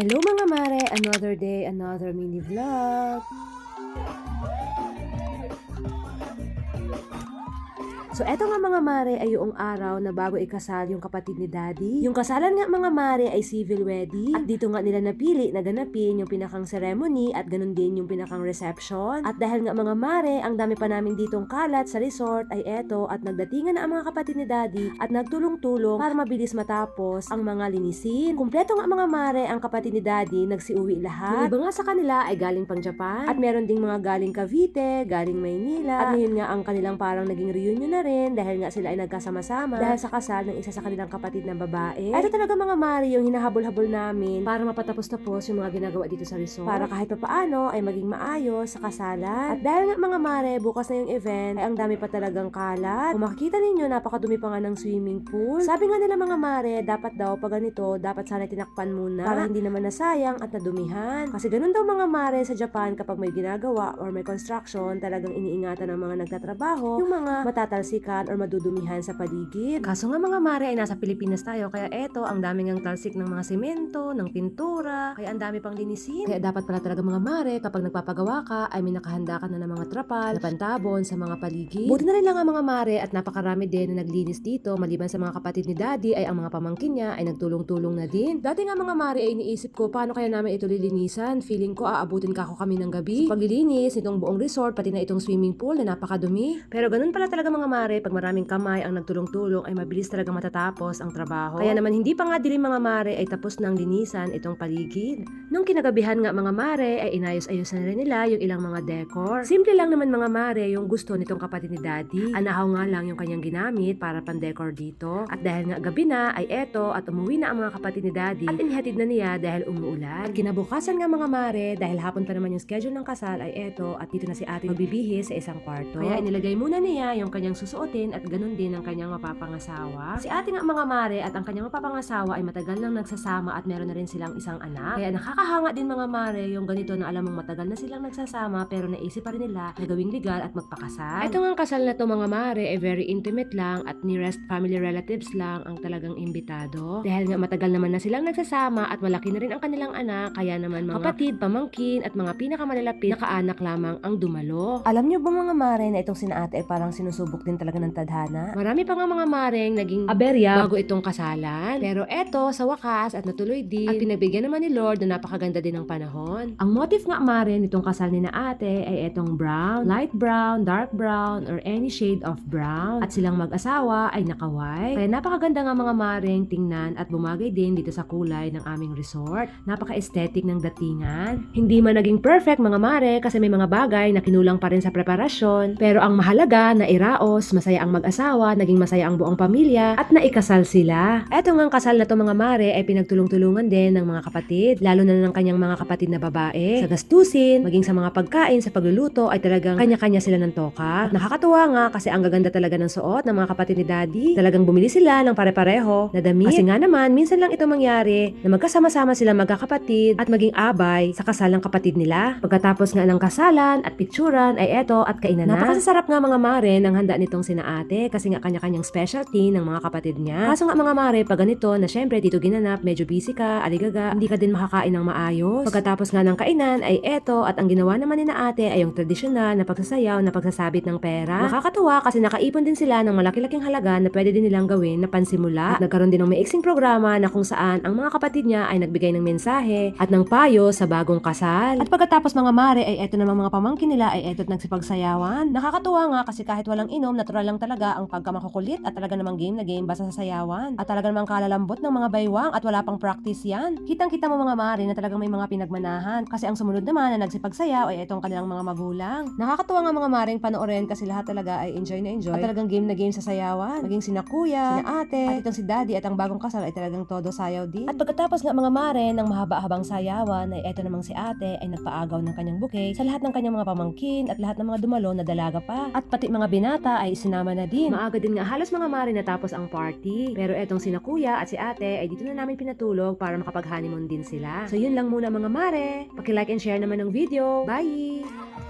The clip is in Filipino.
Hello mga mare, another day, another mini vlog. So eto nga mga mare ay yung araw na bago ikasal yung kapatid ni daddy. Yung kasalan nga mga mare ay civil wedding at dito nga nila napili na ganapin yung pinakang ceremony at ganun din yung pinakang reception. At dahil nga mga mare, ang dami pa namin ditong kalat sa resort ay eto at nagdatingan na ang mga kapatid ni daddy at nagtulong-tulong para mabilis matapos ang mga linisin. Kumpleto nga mga mare ang kapatid ni daddy, nagsiuwi lahat. Yung iba nga sa kanila ay galing pang Japan at meron ding mga galing Cavite, galing Maynila at ngayon nga ang kanilang parang naging reunion na rin dahil nga sila ay nagkasama-sama dahil sa kasal ng isa sa kanilang kapatid na babae. Ito talaga mga mare yung hinahabol-habol namin para mapatapos-tapos yung mga ginagawa dito sa resort para kahit pa paano ay maging maayos sa kasalan. At dahil nga mga mare, bukas na yung event ay ang dami pa talagang kalat. Kung makikita ninyo, napakadumi pa nga ng swimming pool. Sabi nga nila mga mare, dapat daw pag ganito, dapat sana tinakpan muna para hindi naman nasayang at nadumihan. Kasi ganun daw mga mare sa Japan kapag may ginagawa or may construction, talagang iniingatan ng mga nagtatrabaho yung mga matatalsikan or madudumihan sa paligid. Kaso nga mga mare ay nasa Pilipinas tayo, kaya eto, ang daming ang talsik ng mga semento, ng pintura, kaya ang dami pang linisin. Kaya dapat pala talaga mga mare, kapag nagpapagawa ka, ay may nakahanda ka na ng mga trapal, na pantabon sa mga paligid. Buti na rin lang ang mga mare at napakarami din na naglinis dito, maliban sa mga kapatid ni daddy ay ang mga pamangkin niya ay nagtulong-tulong na din. Dati nga mga mare ay iniisip ko, paano kaya namin ito lilinisan? Feeling ko aabutin ka ako kami ng gabi. Sa paglilinis, itong buong resort, pati na itong swimming pool na napakadumi. Pero ganun pala talaga mga mare, pag maraming kamay ang nagtulong-tulong ay mabilis talaga matatapos ang trabaho. Kaya naman hindi pa nga dilim mga mare ay tapos ng linisan itong paligid. Nung kinagabihan nga mga mare ay inayos-ayos na rin nila yung ilang mga decor. Simple lang naman mga mare yung gusto nitong kapatid ni daddy. Anahaw nga lang yung kanyang ginamit para pang-decor dito. At dahil nga gabi na ay eto at umuwi na ang mga kapatid ni daddy at inihatid na niya dahil umuulan. At kinabukasan nga mga mare dahil hapon pa naman yung schedule ng kasal ay eto at dito na si ate magbibihis sa isang kwarto. Kaya inilagay muna niya yung kanyang susuotin at ganun din ang kanyang mapapangasawa. Si ate nga mga mare at ang kanyang mapapangasawa ay matagal nang nagsasama at meron na rin silang isang anak. Kaya nakakahanga din mga mare yung ganito na alam mong matagal na silang nagsasama pero naisip pa rin nila na gawing legal at magpakasal. Ito nga ang kasal na to mga mare ay very intimate lang at nearest family relatives lang ang talagang imbitado. Dahil nga matagal naman na silang nagsasama at malaki na rin ang kanilang anak kaya naman mga kapatid, pamangkin at mga pinakamalalapit na kaanak lamang ang dumalo. Alam niyo ba mga mare na itong sina ate ay parang sinusubok din talaga ng tadhana? Marami pa nga mga mareng naging aberya bago itong kasalan. Pero eto sa wakas at natuloy din at pinagbigyan naman ni Lord na napakaganda din ng panahon. Ang motif nga mare nitong kasal ni na ate ay etong brown, light brown, dark brown, or any shade of brown. At silang mag-asawa ay naka-white. Kaya napakaganda nga mga mareng tingnan at bumagay din dito sa kulay ng aming resort. Napaka-aesthetic ng datingan. Hindi man naging perfect mga mare kasi may mga bagay na kinulang pa rin sa preparasyon. Pero ang mahalaga na iraos, masaya ang mag-asawa, naging masaya ang buong pamilya at naikasal sila. Eto nga ang kasal na to mga mare ay pinagtulong-tulungan din ng mga kapatid, lalo na ng kanyang mga kapatid na babae. Sa gastusin, maging sa mga pagkain, sa pagluluto ay talagang kanya-kanya sila ng toka. At nakakatuwa nga kasi ang gaganda talaga ng suot ng mga kapatid ni daddy. Talagang bumili sila ng pare-pareho na damit. Kasi nga naman, minsan lang ito mangyari na magkasama-sama sila magkakapatid at maging abay sa kasal ng kapatid nila. Pagkatapos nga ng kasalan at picturan ay eto at kainan na. Napakasarap nga mga mare ng handa nitong sina ate kasi nga kanya-kanyang specialty ng mga kapatid niya. Kaso nga mga mare, pag ganito na syempre dito ginanap, medyo busy ka, aligaga, hindi ka din makakain ng maayos. Pagkatapos nga ng kainan ay eto at ang ginawa naman ni na ate ay yung tradisyonal na pagsasayaw na pagsasabit ng pera. Nakakatuwa kasi nakaipon din sila ng malaki-laking halaga na pwede din nilang gawin na pansimula. At nagkaroon din ng maiksing programa na kung saan ang mga kapatid niya ay nagbigay ng mensahe at ng payo sa bagong kasal. At pagkatapos mga mare ay eto naman mga pamangkin nila ay eto at nagsipagsayawan. Nakakatuwa nga kasi kahit walang inom, natural lang talaga ang pagkamakukulit at talaga namang game na game basta sa sayawan. At talaga namang kalalambot ng mga baywang at wala pang practice yan. Kitang-kita mo mga mare na talagang may mga pinagmanahan kasi ang sumunod naman na nagsipagsayaw ay itong kanilang mga magulang. Nakakatuwa nga mga maring panoorin kasi lahat talaga ay enjoy na enjoy at talagang game na game sa sayawan. Maging sina kuya, sina ate, at itong si daddy at ang bagong kasal ay talagang todo sayaw din. At pagkatapos nga mga mare ng mahaba-habang sayawan ay eto namang si ate ay nagpaagaw ng kanyang bouquet sa lahat ng kanyang mga pamangkin at lahat ng mga dumalo na dalaga pa. At pati mga binata ay sinama na din. Maaga din nga halos mga mare natapos ang party. Pero etong sina kuya at si ate ay dito na namin pinatulog para makapag-honeymoon din sila. So yun lang muna mga mare. Paki-like and share naman ng video. Bye!